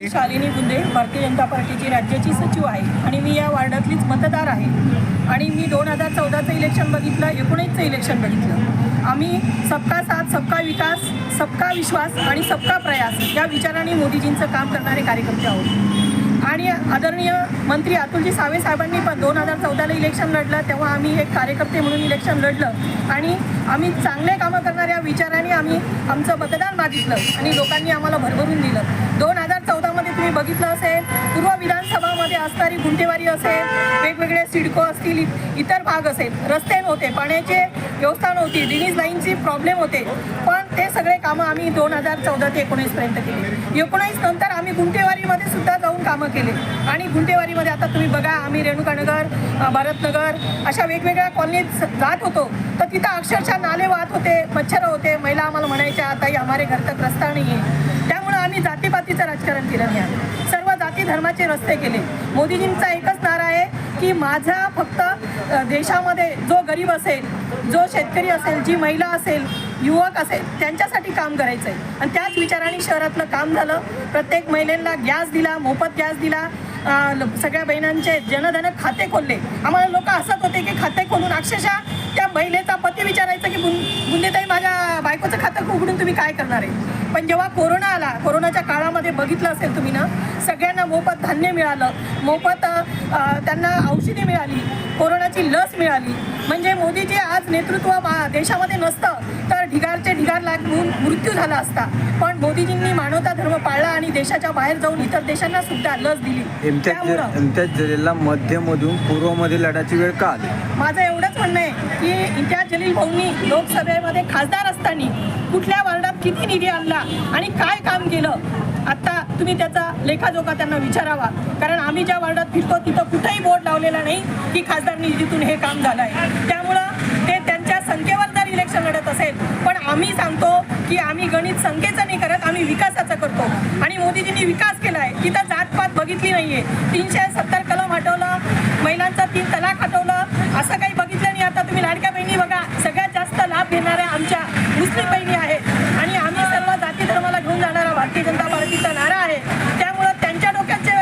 शालिनी बुंदे भारतीय जनता पार्टीची राज्याची सचिव आहे आणि मी या वार्डातलीच मतदार आहे. आणि मी दोन हजार चौदाचं इलेक्शन बघितलं एकोणीसचं इलेक्शन बघितलं. आम्ही सबका साथ सबका विकास सबका विश्वास आणि सबका प्रयास या विचाराने मोदीजींचं काम करणारे कार्यकर्ते आहोत. आणि आदरणीय मंत्री अतुलजी सावे साहेबांनी पण दोन हजार चौदाला इलेक्शन लढलं तेव्हा आम्ही एक कार्यकर्ते म्हणून इलेक्शन लढलं. आणि आम्ही चांगले कामं करणाऱ्या विचाराने आम्ही आमचं मतदान मागितलं आणि लोकांनी आम्हाला भरभरून दिलं. दोन हजार चौदा तुम्ही बघितलं असेल पूर्व विधानसभामध्ये असणारी गुंठेवारी असेल वेगवेगळे सिडको असतील इतर भाग असेल रस्ते नव्हते पाण्याचे व्यवस्था नव्हती ड्रेनेज लाईनची प्रॉब्लेम होते. पण ते सगळे कामं आम्ही दोन हजार चौदा ते एकोणीसपर्यंत केले. एकोणीस नंतर आम्ही गुंठेवारीमध्ये सुद्धा कामं केले. आणि गुंठेवारीमध्ये आता तुम्ही बघा आम्ही रेणुकानगर अ, भारतनगर अशा वेगवेगळ्या कॉलनीत जात होतो. तर तिथं अक्षरशः नाले वाहत होते मच्छर होते. महिला आम्हाला म्हणायच्या ताई हमारे घर तक रस्ता नाही आहे. त्यामुळं आम्ही जातीपातीचं राजकारण केलं नाही सर्व जाती धर्माचे रस्ते केले. मोदीजींचा एकच नारा आहे की माझा फक्त देशामध्ये जो गरीब असेल जो शेतकरी असेल जी महिला असेल युवक असेल त्यांच्यासाठी काम करायचं आहे आणि त्याच विचाराने शहरातलं काम झालं. प्रत्येक महिलेला गॅस दिला मोफत गॅस दिला. सगळ्या बहिणांचे जनधन खाते खोलले. आम्हाला लोक हसत होते की खाते खोलून अक्षरशः त्या महिलेचा पती विचारायचा की बुं बुंदेताई माझ्या बायकोचं खातं उघडून तुम्ही काय करणार आहे? पण जेव्हा कोरोना आला कोरोनाच्या काळामध्ये बघितलं असेल तुम्ही ना सगळ्यांना मोफत धान्य मिळालं. मोफत त्यांना औषधी मिळाली कोरोनाची लस मिळाली. म्हणजे मोदीचे आज नेतृत्व देशामध्ये नसतं तर ढिगारचे ढिगार लागून मृत्यू झाला असता. पण मोदीजींनी मानवता धर्म पाळला आणि देशाच्या बाहेर जाऊन इतर देशांना सुद्धा लस दिली. इम्तियाज जलीलला मध्यमधून पूर्वमध्ये लढायची वेळ का माझं एवढंच म्हणणं आहे की इम्तियाज जलील भाऊंनी लोकसभेमध्ये खासदार असताना कुठल्या वार्डात किती निधी आणला आणि काय काम केलं? आता तुम्ही त्याचा लेखाजोखा त्यांना विचारावा. कारण आम्ही ज्या वार्डात फिरतो तिथं कुठेही बोर्ड लावलेला नाही की खासदार निधीतून हे काम झालं आहे त्यामुळं ते त्यांच्या संख्येवर जर इलेक्शन लढत असेल. पण आम्ही सांगतो की आम्ही गणित संख्येचं नाही करत आम्ही विकासाचं करतो. आणि मोदीजींनी विकास केला आहे तिथं जातपात बघितली नाहीये. तीनशे सत्तर कलम हटवलं महिलांचा तीन तलाक हटवलं असं काही बघितलं नाही आता तुम्ही लाडक्या बहिणी बघा सगळ्यात जास्त लाभ घेणाऱ्या आमच्या मुस्लिम बहिणी आहेत आणि आम्ही सर्व जाती धर्माला घेऊन जाणारा भारतीय जनता पार्टीचा नारा आहे त्यामुळं त्यांच्या डोक्यात जे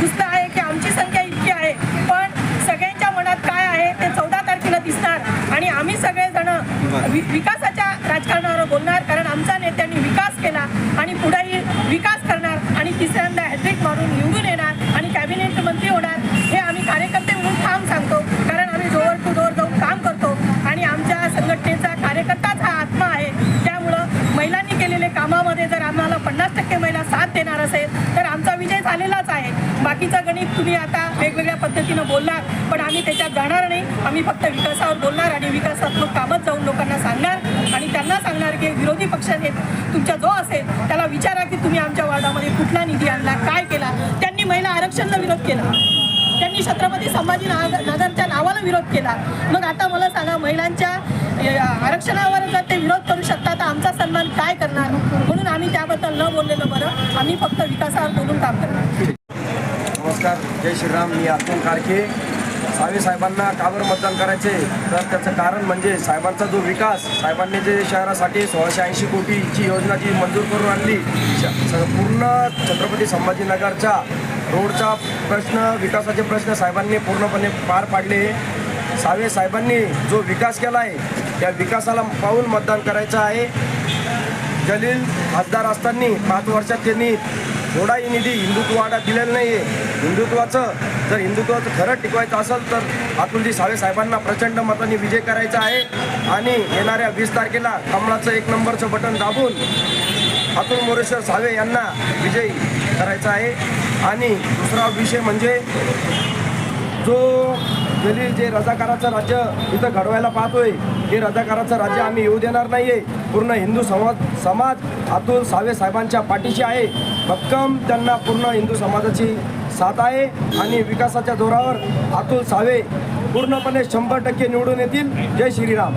घुसलं आहे की आमची संख्या इतकी आहे पण सगळ्यांच्या मनात काय आहे ते चौदा तारखेला दिसणार आणि आम्ही सगळेजण वि विकासाच्या राजकारणावर बोलणार कारण आमच्या नेत्यांनी विकास केला आणि पुढेही विकास करणार आणि तिसऱ्यांदा हॅट्रिक मारून निवडून येणार आणि कॅबिनेट मंत्री होणार हे आम्ही कार्यकर्ते म्हणून ठाम सांगतो. कारण आम्ही डोअर टू डोअर जाऊन काम करतो आणि आमच्या संघटनेचा कार्यकर्ताच हा आत्मा आहे. त्यामुळं महिलांनी केलेले कामामध्ये जर आम्हाला पन्नास टक्के महिला साथ देणार असेल तर आमचा विजय झालेलाच आहे. बाकीचं गणित तुम्ही आता वेगवेगळ्या पद्धतीनं बोलणार पण आम्ही त्याच्यात जाणार नाही. आम्ही फक्त विकासावर बोलणार आणि विकासात्मक कामच जाऊन लोकांना सांगणार आणि त्यांना सांगणार की विरोधी पक्षाने तुमचा जो असेल त्याला विचारा की तुम्ही आमच्या वार्डामध्ये कुठला निधी आणला काय केला. त्यांनी महिला आरक्षणला विरोध केला. त्यांनी छत्रपती संभाजी नगरच्या नावाला विरोध केला. मग आता मला सांगा महिलांच्या आरक्षणावर जर ते विरोध करू शकतात तर आमचा सन्मान काय करणार? म्हणून आम्ही त्याबद्दल न बोललेलं बरं. आम्ही फक्त विकासावर बोलून काम करणार. जय श्रीराम मी अतुल कारखे सावे साहेबांना कावर मतदान करायचे. तर त्याचं कारण म्हणजे साहेबांचा जो विकास साहेबांनी जे शहरासाठी सोळाशे ऐंशी कोटीची योजना जी मंजूर करून आणली श- पूर्ण छत्रपती संभाजीनगरच्या रोडचा प्रश्न विकासाचे प्रश्न साहेबांनी पूर्णपणे पार पाडले. सावे साहेबांनी जो विकास केला आहे त्या विकासाला पाहून मतदान करायचं आहे. जलील खासदार असताना पाच वर्षात त्यांनी थोडाही निधी हिंदुत्वाला दिलेला नाही आहे हिंदुत्वाचं जर हिंदुत्वाचं खरं टिकवायचं असेल तर अतुलजी सावे साहेबांना प्रचंड मताने विजय करायचा आहे. आणि येणाऱ्या वीस तारखेला कमळाचं एक नंबरचं बटन दाबून अतुल मोरेश्वर सावे यांना विजयी करायचा आहे. आणि दुसरा विषय म्हणजे जो गेली जे रजाकाराचं राज्य इथं घडवायला पाहतोय हे रजाकाराचं राज्य आम्ही येऊ देणार नाहीये. पूर्ण हिंदू समाज समाज अतुल सावे साहेबांच्या पाठीशी आहे. भक्कम त्यांना पूर्ण हिंदू समाजाची साथ आहे आणि विकासाच्या जोरावर अतुल सावे पूर्णपणे शंभर टक्के निवडून येतील. जय श्रीराम.